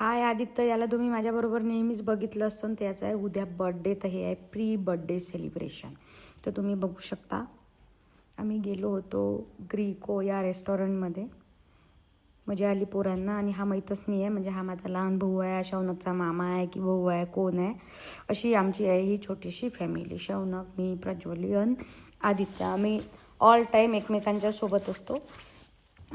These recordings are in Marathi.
हाय आदित्य याला तुम्ही माझ्याबरोबर नेहमीच बघितलं असतं. त्याचं आहे उद्या बर्थडे तर हे आहे प्री बर्थडे सेलिब्रेशन तर तुम्ही बघू शकता. आम्ही गेलो होतो ग्रीको या रेस्टॉरंटमध्ये मजा आली पोरांना. आणि हा माहीतच नाही आहे. म्हणजे हा माझा लहान भाऊ आहे. शौनकचा मामा आहे. की भाऊ आहे कोण आहे. अशी आमची आहे ही छोटीशी फॅमिली शौनक मी प्रज्वलियन आदित्य. आम्ही ऑल टाईम एकमेकांच्या सोबत असतो.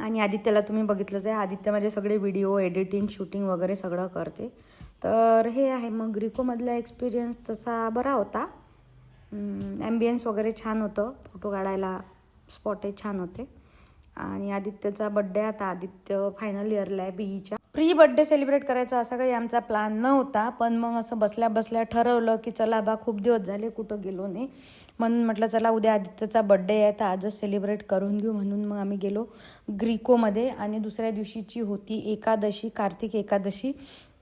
आणि आदित्यला तुम्ही बघितलंच आहे. आदित्य माझे सगळे व्हिडिओ एडिटिंग शूटिंग वगैरे सगळं करते. तर हे आहे मग रिकोमधला एक्सपिरियन्स तसा बरा होता. ॲम्बियन्स वगैरे छान होतं. फोटो काढायला स्पॉटे छान होते. आणि आदित्यचा बड्डे आता आदित्य फायनल इयरला आहे बीईच्या प्री बड्डे सेलिब्रेट करायचा असा काही आमचा प्लॅन नव्हता. पण मग असं बसल्या बसल्या ठरवलं की चला बा खूप दिवस झाले कुठं गेलो नाही. म्हणून म्हटलं चला उद्या आदित्यचा बड्डे आहे तर आजच सेलिब्रेट करून घेऊ. म्हणून मग आम्ही गेलो ग्रीकोमध्ये आणि दुसऱ्या दिवशीची होती एकादशी कार्तिक एकादशी.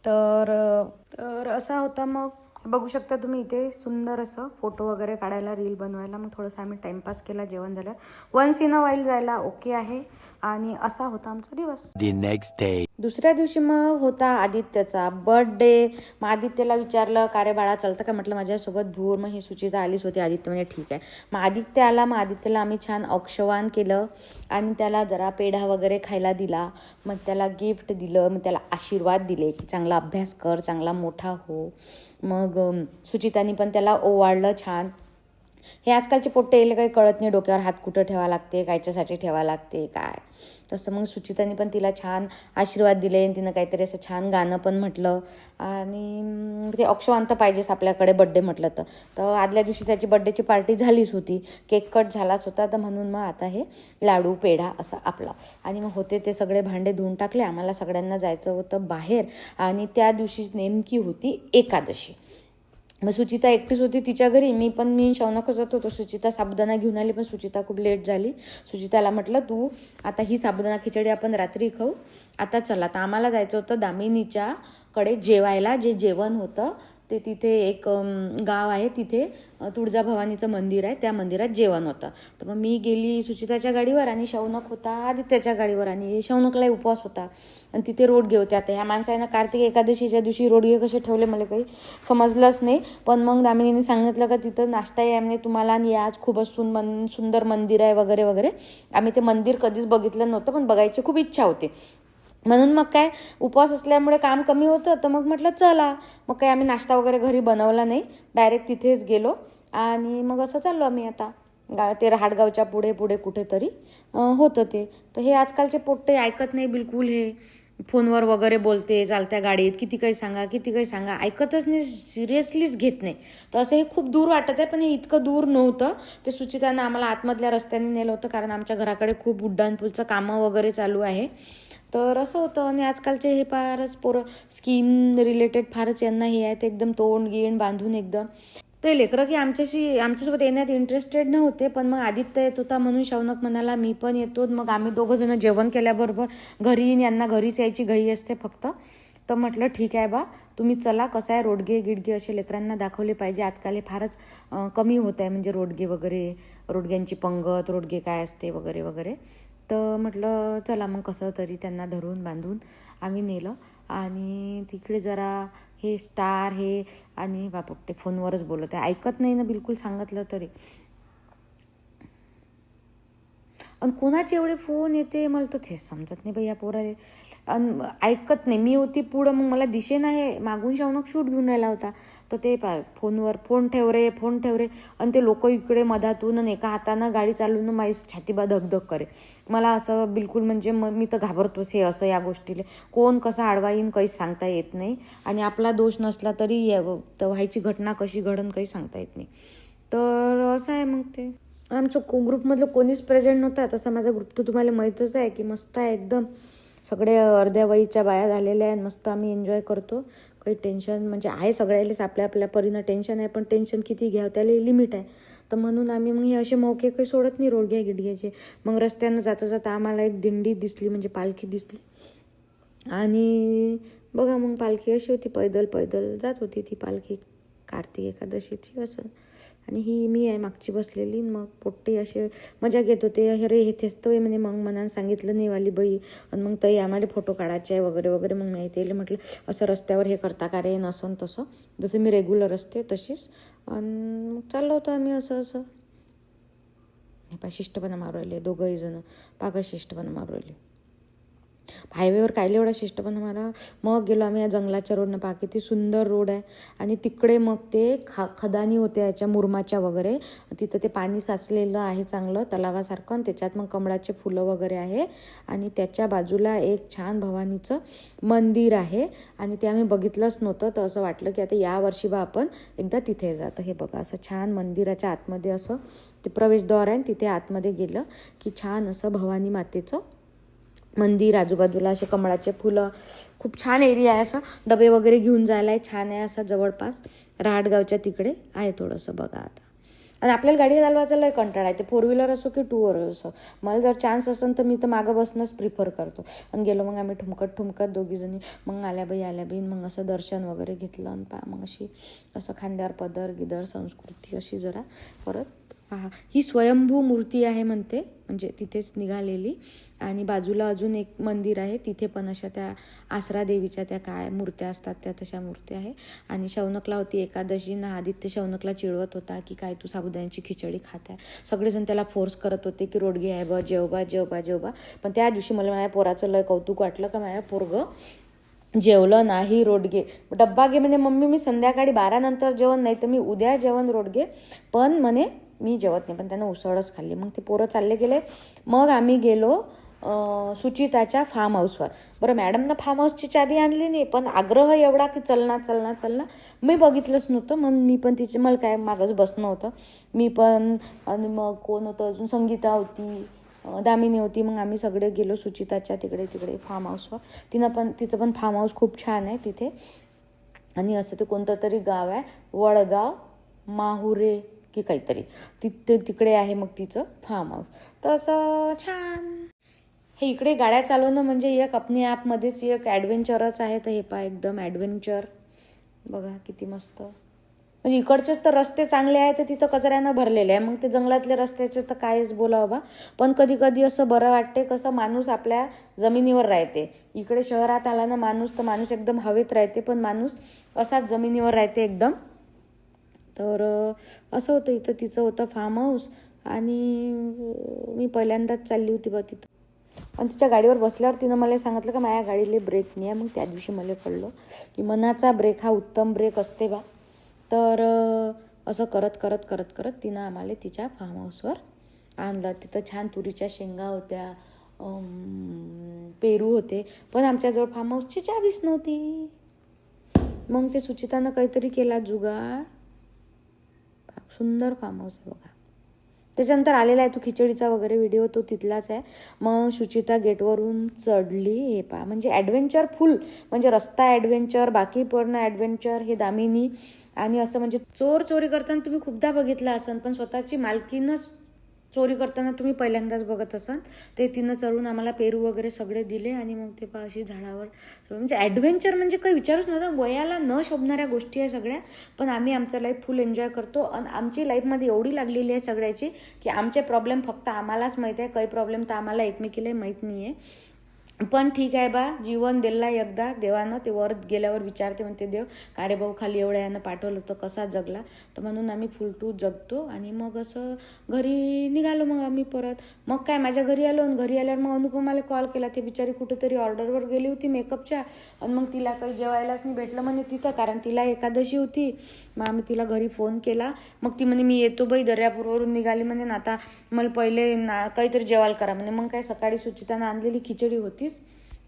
तर तर असा होता मग. बघू शकता तुम्ही इथे सुंदर असं फोटो वगैरे काढायला रील बनवायला. मग थोडंसं आम्ही टाइमपास केला जेवण झालं. वन्स इन अ वाईल जायला ओके आहे. आणि असा होता आमचा दिवस. The next day. दुसऱ्या दिवशी मग होता आदित्यचा बर्थडे मग आदित्यला विचारलं का रे बाळा चालतं का? म्हटलं माझ्यासोबत भूर मग ही सुचिता आलीच होती आदित्य. म्हणजे ठीक आहे. मग आदित्य आला मग आदित्यला आम्ही छान औक्षवान केलं आणि त्याला जरा पेढा वगैरे खायला दिला. मग त्याला गिफ्ट दिलं मग त्याला आशीर्वाद दिले की चांगला अभ्यास कर चांगला मोठा हो. मग सुचितानी पण त्याला ओवाळलं छान. हे आजकालचे पोट्टे येईल काही कळत नाही डोक्यावर हात कुठं ठेवा लागते कायच्यासाठी ठेवा लागते काय? तसं मग सुचिताने पण तिला छान आशीर्वाद दिले आणि तिनं काहीतरी असं छान गाणं पण म्हटलं. आणि ते अक्षवांत पाहिजेच आपल्याकडे बड्डे म्हटलं तर. तर आदल्या दिवशी त्याची बड्डेची पार्टी झालीच होती. केक कट झालाच होता. तर म्हणून मग आता हे लाडू पेढा असं आपला. आणि मग होते ते सगळे भांडे धुवून टाकले. आम्हाला सगळ्यांना जायचं होतं बाहेर. आणि त्या दिवशी नेमकी होती एकादशी. मग सुचिता एकटीच होती तिच्या घरी. मी पण मी शौनकच होतो. सुचिता साबुदाणा घेऊन आली पण सुचिता खूप लेट झाली. सुचिताला म्हटलं तू आता ही साबुदाणा खिचडी आपण रात्री खाऊ. आता चला तर आम्हाला जायचं होतं दामिनीच्या कडे जेवायला. जे जेवण होतं ते तिथे एक गाव आहे तिथे. तुळजाभवानीचं मंदिर आहे. त्या मंदिरात जेवण होतं. तर मग मी गेली सुचिताच्या गाडीवर आणि शौनक होता आदित्याच्या गाडीवर आणि शौनकलाही उपवास होता. आणि तिथे रोडगे होते आता ह्या माणसानं कार्तिक एकादशीच्या दिवशी रोडगे कसे ठेवले मला काही समजलंच नाही. पण मग दामिनीने सांगितलं का तिथं नाश्ता आहे म्हणजे तुम्हाला आणि आज खूपच सुन मन सुंदर मंदिर आहे वगैरे वगैरे. आम्ही ते मंदिर कधीच बघितलं नव्हतं पण बघायची खूप इच्छा होती. म्हणून मग काय उपवास असल्यामुळे काम कमी होतं तर मग म्हटलं चला. मग काय आम्ही नाश्ता वगैरे घरी बनवला नाही. डायरेक्ट तिथेच गेलो. आणि मग असं चाललो आम्ही आता. गा ते राहाडगावच्या पुढे पुढे कुठेतरी होतं ते. तर हे आजकालचे पोट्टे ऐकत नाही बिलकुल हे. फोनवर वगैरे बोलते चालत्या गाडीत. किती काही सांगा किती काही सांगा. ऐकतच नाही सिरियसलीच घेत नाही. तर असं हे खूप दूर वाटत आहे पण हे इतकं दूर नव्हतं. ते सुचितानं आम्हाला आतमधल्या रस्त्याने नेलं होतं कारण आमच्या घराकडे खूप उड्डाणपूलचं कामं वगैरे चालू आहे. तर असं होतं. आणि आजकालचे हे फारच पोरं स्किन रिलेटेड फारच यांना हे आहेत. एकदम तोंड गिण बांधून एकदम. ते लेकरं की आमच्याशी आमच्यासोबत येण्यात इंटरेस्टेड नव्हते. पण मग आदित्य येत होता म्हणून शौनक म्हणाला मी पण येतो. मग आम्ही दोघंजणं जेवण केल्याबरोबर घरी यांना घरीच यायची घाई असते फक्त. तर म्हटलं ठीक आहे बा. तुम्ही चला कसं आहे रोडगे गिडगे असे लेकरांना दाखवले पाहिजे. आजकाल हे फारच कमी होत आहे. म्हणजे रोडगे वगैरे रोडग्यांची पंगत रोडगे काय असते वगैरे वगैरे. तर म्हटलं चला मग कसं तरी त्यांना धरून बांधून आम्ही नेलं. आणि तिकडे जरा हे स्टार हे आणि बापा ते फोनवरच बोलत आहे. ऐकत नाही ना बिलकुल सांगितलं तरी. आणि कोणाचे एवढे फोन येते मला तर तेच समजत नाही बाई या पोराले. ऐकत नाही. मी होती पुढं मग मला दिशे नाही. मागून शौनक शूट घेऊन राहिला होता. तर ते पा फोनवर फोन ठेव रे फोन ठेव रे. आणि ते लोक इकडे मधातून आणि एका हातानं गाडी चालवून माझी छातीबा धगधग करे. मला असं बिलकुल म्हणजे मग मी तर घाबरतोच हे असं या गोष्टीले. कोण कसं आडवा येईन काहीच सांगता येत नाही. आणि आपला दोष नसला तरी तर व्हायची घटना कशी घडन काही सांगता येत नाही. तर असं आहे मग ते. आमचं को ग्रुपमधलं कोणीच प्रेझेंट नव्हता. तसा माझा ग्रुप तर तुम्हाला माहीतच आहे की मस्त आहे एकदम. सगळे अर्ध्या वयीच्या बाया झालेल्या आहेत मस्त आम्ही एन्जॉय करतो. काही टेन्शन म्हणजे आहे सगळ्यालाच आपल्या आपल्या परीनं टेन्शन आहे पण टेन्शन किती घ्या त्याला लिमिट आहे. तर म्हणून आम्ही मग हे असे मौके काही सोडत नाही रोडग्या गिडग्याचे मग रस्त्यानं जाता जाता आम्हाला एक दिंडी दिसली म्हणजे पालखी दिसली. आणि बघा मग पालखी अशी होती पैदल पैदल जात होती ती पालखी. कार्तिक एकादशीची असं. आणि ही मी आहे मागची बसलेली मग पोट्टे असे मजा घेत होते. अरे हे तेच तर आहे म्हणे. मग मनानं सांगितलं नाही वाली बाई. आणि मग तई आम्हाला फोटो काढायचे आहे वगैरे वगैरे. मग नाही ते म्हटलं असं रस्त्यावर हे करता का रे? नसन तसं. जसं मी रेग्युलर असते तशीच. आणि चाललो होतो आम्ही असं असं. हे पा शिष्टपणा मारू राहिले. दोघंही जण. पाका शिष्टपणा मारू राहिले. हायवेवर कायले एवढा शिष्टपणा मारा मग गेलो आम्ही या जंगलाच्या रोडनं. पहा किती सुंदर रोड आहे. आणि तिकडे मग ते खा खदानी होते याच्या मुरमाच्या वगैरे. तिथं ते पाणी साचलेलं आहे चांगलं तलावासारखं. आणि त्याच्यात मग कमळाचे फुलं वगैरे आहे. आणि त्याच्या बाजूला एक छान भवानीचं मंदिर आहे. आणि ते आम्ही बघितलंच नव्हतं तर असं वाटलं की आता यावर्षी बा आपण एकदा तिथे जातं. हे बघा असं छान मंदिराच्या आतमध्ये असं ते प्रवेशद्वार आहे. आणि तिथे आतमध्ये गेलं की छान असं भवानी मातेचं मंदिर आजूबाजूला असे कमळाचे फुलं. खूप छान एरिया आहे असं. डबे वगैरे घेऊन जायला आहे छान आहे असं जवळपास. रहाटगावच्या तिकडे आहे थोडंसं बघा आता. आणि आपल्याला गाडी चालवायचा लय कंटाळा आहे. ते फोर व्हीलर असो की टू व्हीलर असो. मला जर चान्स असेल तर मी तर मागं बसणंच प्रिफर करतो. आणि गेलो मग आम्ही ठुमकत ठुमकत दोघीजणी मग आल्या बाई आल्या बाई मग असं दर्शन वगैरे घेतलं आणि पा मग अशी असं खांद्यावर पदर गिदर संस्कृती अशी जरा परत पहा ही स्वयंभू मूर्ती आहे म्हणते म्हणजे तिथेच निघालेली. आणि बाजूला अजून एक मंदिर आहे तिथे पण अशा त्या आसरा देवीच्या त्या काय मूर्त्या असतात त्या तशा मूर्त्या आहे. आणि शौनकला होती एकादशी ना आदित्य शौनकला चिडवत होता की काय तू साबुदाण्याची खिचडी खात आहे. सगळेजण त्याला फोर्स करत होते की रोडगे आहे बा जेवबा जेवबा जेवबा. पण त्या दिवशी मला माझ्या पोराचं लय कौतुक वाटलं का माझ्या पोरगं जेवलं नाही रोडगे. डब्बा घे म्हणजे मम्मी मी संध्याकाळी बारानंतर जेवण नाही तर मी उद्या जेवण रोडगे. पण म्हणे मी जेवत नाही पण त्यांना उसळच खाल्ली. मग ते पोरं चालले गेले. मग आम्ही गेलो सुचिताच्या फार्म हाऊसवर बरं मॅडमनं फार्म हाऊसची चाबी आणली नाही पण आग्रह एवढा की चलना चलना चलना. मी बघितलंच नव्हतं. मग मी पण तिचे मला काय मागच बसणं होतं. मी पण आणि मग कोण होतं? अजून संगीता होती दामिनी होती. मग आम्ही सगळे गेलो सुचिताच्या तिकडे तिकडे फार्म हाऊसवर तिनं पण तिचं पण फार्म हाऊस खूप छान आहे तिथे. आणि असं ते कोणतं तरी गाव आहे वडगाव माहुरे. की काहीतरी. तिथे तिकडे आहे मग तिचं फार्म हाऊस तसं छान. हे इकडे गाड्या चालवणं म्हणजे एक आपल्या ॲपमध्येच एक ॲडव्हेंचरच आहे तर हे पहा एकदम ॲडव्हेंचर बघा किती मस्त. म्हणजे इकडचेच तर रस्ते चांगले आहेत तर तिथं कचऱ्यानं भरलेले आहे. मग ते जंगलातले रस्त्याचे तर कायच बोलावं बा. पण कधी कधी असं बरं वाटते कसं माणूस आपल्या जमिनीवर राहते. इकडे शहरात आला ना माणूस तर माणूस एकदम हवेत राहते. पण माणूस असाच जमिनीवर राहते एकदम. तर असं होतं इथं. तिचं होतं फार्म हाऊस आणि मी पहिल्यांदाच चालली होती बा तिथं. आणि तिच्या गाडीवर बसल्यावर तिनं मला सांगितलं का माझ्या गाडीला ब्रेक नाही आहे. मग त्या दिवशी मला कळलं की मनाचा ब्रेक हा उत्तम ब्रेक असते बा. तर असं करत करत करत करत तिनं आम्हाला तिच्या फार्म हाऊसवर आणलं. तिथं छान तुरीच्या शेंगा होत्या पेरू होते. पण आमच्याजवळ फार्म हाऊसची चावीच नव्हती. मग ते सुचितानं काहीतरी केला जुगाड. सुंदर फार्म हाऊस आहे बघा. त्याच्यानंतर आलेला आहे तो खिचडीचा वगैरे व्हिडिओ तो तिथलाच आहे. मग सुचिता गेटवरून चढली हे पा म्हणजे ॲडव्हेंचर फुल म्हणजे रस्ता ॲडव्हेंचर बाकी पूर्ण ॲडव्हेंचर हे दामिनी. आणि असं म्हणजे चोर चोरी करताना तुम्ही खूपदा बघितलं असन पण स्वतःची मालकीनंच चोरी करताना तुम्ही पहिल्यांदाच बघत असाल. ते तिनं चढून आम्हाला पेरू वगैरे सगळे दिले आणि मग ते पा अशी झाडावर म्हणजे ॲडव्हेंचर म्हणजे काही विचारूच नव्हतं. वयाला न शोभणाऱ्या गोष्टी आहे सगळ्या. पण आम्ही आमचं लाईफ फुल एन्जॉय करतो. आणि आमची लाईफमध्ये एवढी लागलेली आहे सगळ्याची की आमचे प्रॉब्लेम फक्त आम्हालाच माहीत आहे. काही प्रॉब्लेम तर आम्हाला एकमेकीला माहीत नाही आहे पण ठीक आहे बा जीवन दिला एकदा देवानं ते वर गेल्यावर विचारते म्हणते देव का रे भाऊ खाली एवढ्या यानं पाठवलं तर कसा जगला? तर म्हणून आम्ही फुल टू जगतो आणि मग असं घरी निघालो मग आम्ही परत. मग काय माझ्या घरी आलो आणि घरी आल्यावर मग अनुपमाला कॉल केला. ते बिचारी कुठेतरी ऑर्डरवर गेली होती मेकअपच्या आणि मग तिला काही जेवायलाच नाही भेटलं म्हणे तिथं कारण तिला एकादशी होती. मग आम्ही तिला घरी फोन केला. मग ती म्हणे मी येतो बाई दर्यापूरवरून निघाली म्हणे. ना आता मला पहिले ना काहीतरी जेवायला करा म्हणे. मग काय सकाळी सुचितानं आणलेली खिचडी होती. होतीच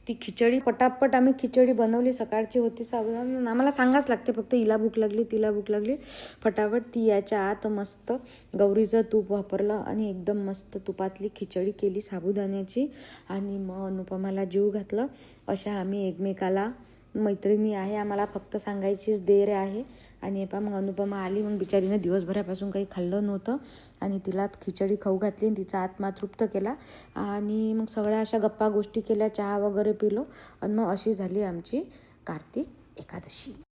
ती खिचडी पटापट आम्ही खिचडी बनवली सकाळची होती साबुदाणा आम्हाला सांगाच लागते फक्त हिला भूक लागली तिला भूक लागली. फटाफट ती याच्या आत मस्त गौरीचं तूप वापरलं आणि एकदम मस्त तुपातली खिचडी केली साबुदाण्याची आणि मग अनुपमाला जीव घातलं. अशा आम्ही एकमेकाला मैत्रिणी आहे आम्हाला फक्त सांगायचीच देर आहे. आणि हे पहा मग अनुपमा आली मग बिचारीनं दिवसभरापासून काही खाल्लं नव्हतं आणि तिला खिचडी खाऊ घातली आणि तिचा आत्मा तृप्त केला. आणि मग सगळ्या अशा गप्पा गोष्टी केल्या चहा वगैरे पिलो आणि मग अशी झाली आमची कार्तिक एकादशी.